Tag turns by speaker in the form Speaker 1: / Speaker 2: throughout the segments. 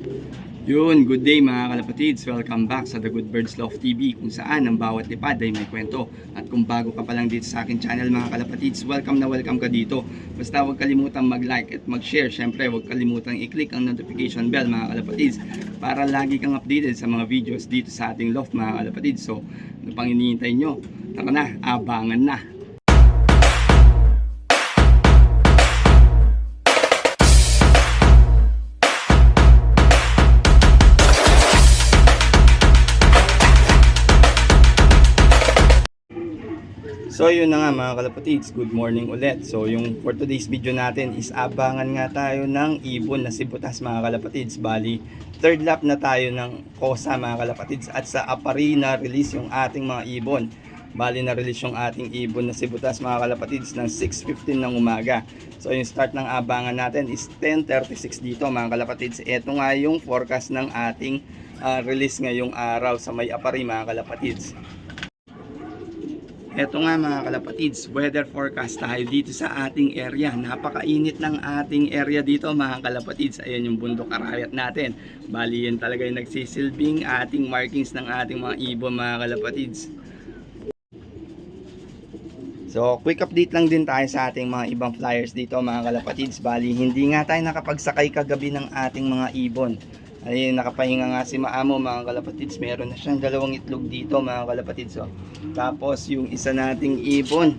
Speaker 1: Yun, good day mga kalapatids. Welcome back sa The Good Birds Love TV kung saan ang bawat lipad ay may kwento. At kung bago ka pa lang dito sa akin channel mga kalapatids, welcome na welcome ka dito. Basta huwag kalimutang mag-like at mag-share. Siyempre, huwag kalimutang i-click ang notification bell mga kalapatids para lagi kang updated sa mga videos dito sa ating loft mga kalapatids. So, ano pang iniintay nyo? Tara na, abangan na. So yun na nga mga kalapatids, good morning ulit. So yung for today's video natin is abangan nga tayo ng ibon na si Butas mga kalapatids. Bali, third lap na tayo ng Kosa mga kalapatids at sa Apari na release yung ating mga ibon. Bali na release yung ating ibon na si Butas mga kalapatids ng 6.15 ng umaga. So yung start ng abangan natin is 10.36 dito mga kalapatids. Ito nga yung forecast ng ating ah, release ngayong araw sa may Apari mga kalapatids. Ito nga mga kalapatids, weather forecast tayo dito sa ating area. Napakainit ng ating area dito mga kalapatids. Ayan yung bundok arayat natin. Bali yan talaga yung nagsisilbing ating markings ng ating mga ibon mga kalapatids. So, quick update lang din tayo sa ating mga ibang flyers dito mga kalapatids. Bali, hindi nga tayo nakapagsakay kagabi ng ating mga ibon. Ayun, nakapahinga nga si Maamo mga kalapatids. Meron na siyang dalawang itlog dito mga kalapatids. So, tapos yung isa nating ibon.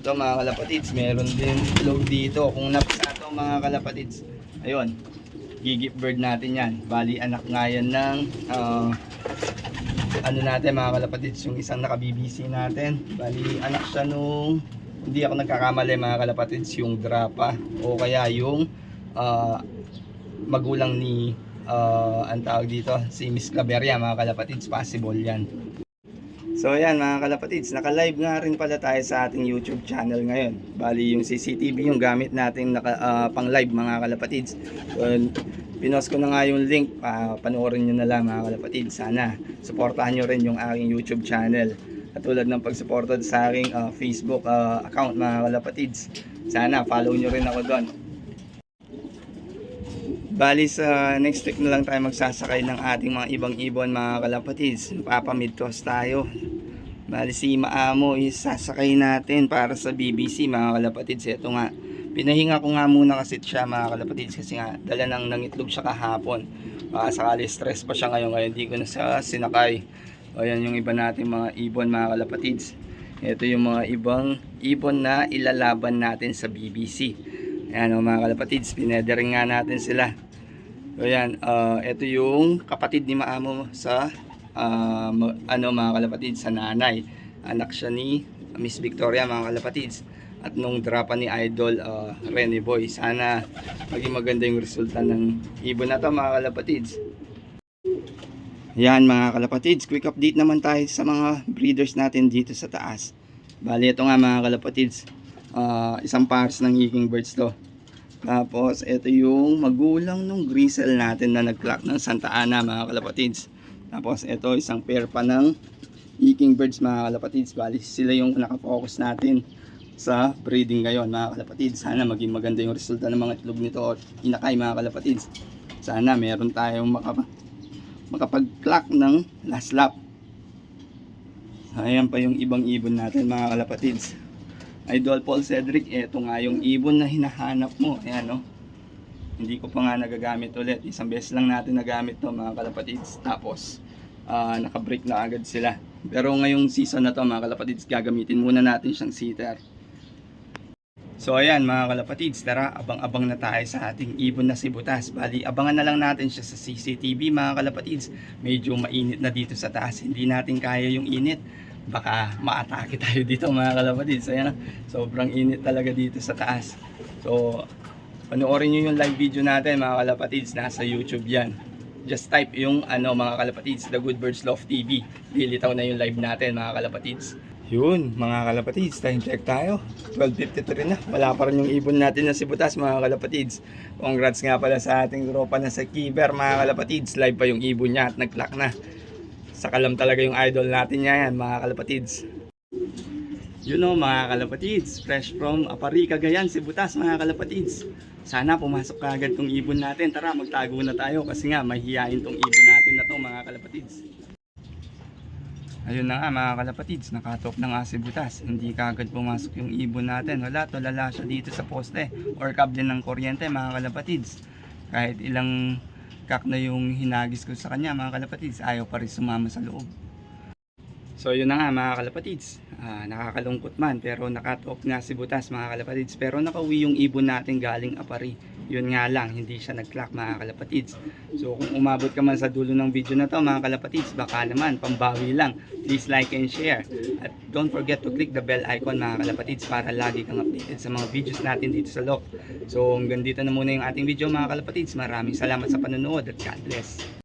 Speaker 1: Ito mga kalapatids, meron din itlog dito. Kung napisa ito mga kalapatids. Ayun, gigip bird natin yan. Bali, anak nga yan ng ah, ano natin mga kalapatids, yung isang naka-BBC natin. Bali, anak siya nung hindi ako nagkakamali mga kalapatids, yung drapa o kaya yung ah, magulang ni uh, ang tawag dito, si Miss Claveria mga kalapatids, possible yan. So ayan mga kalapatids, naka-live nga rin pala tayo sa ating YouTube channel ngayon. Bali yung CCTV yung gamit natin naka, ah, pang live mga kalapatids. So, pinost ko na nga yung link, uh, panoorin nyo na lang mga kalapatids. Sana supportahan nyo rin yung aking YouTube channel. Katulad ng pagsuporta sa aking ah, Facebook ah, account mga kalapatids. Sana follow nyo rin ako doon. Bali sa next week na lang tayo magsasakay ng ating mga ibang ibon mga kalapatids. Papamidtos tayo. Bali si Maamo is sasakay natin para sa BBC mga kalapatids. Ito nga. Pinahinga ko nga muna kasi siya mga kalapatids kasi nga dala nang nangitlog siya kahapon. Baka sakali stress pa siya ngayon ngayon hindi ko na siya sinakay. O yan yung iba nating mga ibon mga kalapatids. Ito yung mga ibang ibon na ilalaban natin sa BBC. Ayan o mga kalapatids, pinedering nga natin sila. So yan, ah, ito yung kapatid ni Maamo sa ma- ano mga kalapatids sa nanay. Anak siya ni Miss Victoria mga kalapatids. At nung drapa ni Idol ah, Rene Boy, sana maging maganda yung resulta ng ibon na to mga kalapatids. Yan mga kalapatids, quick update naman tayo sa mga breeders natin dito sa taas. Bali ito nga mga kalapatids, ah, isang pairs ng Eking Birds to. Tapos, ito yung magulang nung grisel natin na nag-clock ng Santa Ana, mga kalapatids. Tapos, ito isang pair pa ng Eking Birds, mga kalapatids. Bali, sila yung nakafocus natin sa breeding ngayon, mga kalapatids. Sana maging maganda yung resulta ng mga itlog nito at inakay, mga kalapatids. Sana meron tayong makap makapag-clock ng last lap. Ayan pa yung ibang ibon natin, mga kalapatids. Idol Paul Cedric, eto nga yung ibon na hinahanap mo. Ayan, no? Hindi ko pa nga nagagamit ulit. Isang beses lang natin nagamit to mga kalapatids. Tapos, ah, naka-break na agad sila. Pero ngayong season na to mga kalapatids, gagamitin muna natin siyang sitter. So ayan mga kalapatids, tara abang-abang na tayo sa ating ibon na si Butas. Bali, abangan na lang natin siya sa CCTV mga kalapatids. Medyo mainit na dito sa taas. Hindi natin kaya yung init. Baka maatake tayo dito mga kalapatids. Ayan, sobrang init talaga dito sa taas. So, panoorin nyo yung live video natin mga kalapatids. Nasa YouTube yan. Just type yung ano mga kalapatids, The Good Birds Love TV. Lilitaw na yung live natin mga kalapatids. Yun, mga kalapatids, time check tayo. 12.53 na. Wala pa rin yung ibon natin na si Butas, mga kalapatids. Congrats nga pala sa ating tropa na sa Kiber, mga kalapatids. Live pa yung ibon niya at nag-clock na. Sakalam talaga yung idol natin yan, mga kalapatids. Yun o mga kalapatids, fresh from Apari, Cagayan, Sibutas mga kalapatids. Sana pumasok ka agad tong ibon natin. Tara, magtago na tayo kasi nga mahihiyain tong ibon natin na to mga kalapatids. Ayun na nga mga kalapatids, nakatop na nga si Butas. Hindi kagad pumasok yung ibon natin. Wala, tulala siya dito sa poste or kable ng kuryente mga kalapatids. Kahit ilang kak na yung hinagis ko sa kanya mga kalapatids, ayaw pa rin sumama sa loob. So yun na nga mga kalapatids, Ah, nakakalungkot man pero nakatop nga si Butas mga kalapatids. Pero nakauwi yung ibon natin galing Apari. Yun nga lang, hindi siya nag-clock mga kalapatids. So kung umabot ka man sa dulo ng video na to mga kalapatids, baka naman pambawi lang. Please like and share. At don't forget to click the bell icon mga kalapatids para lagi kang updated sa mga videos natin dito sa Loft. So hanggang dito na muna yung ating video mga kalapatids. Maraming salamat sa panonood at God bless.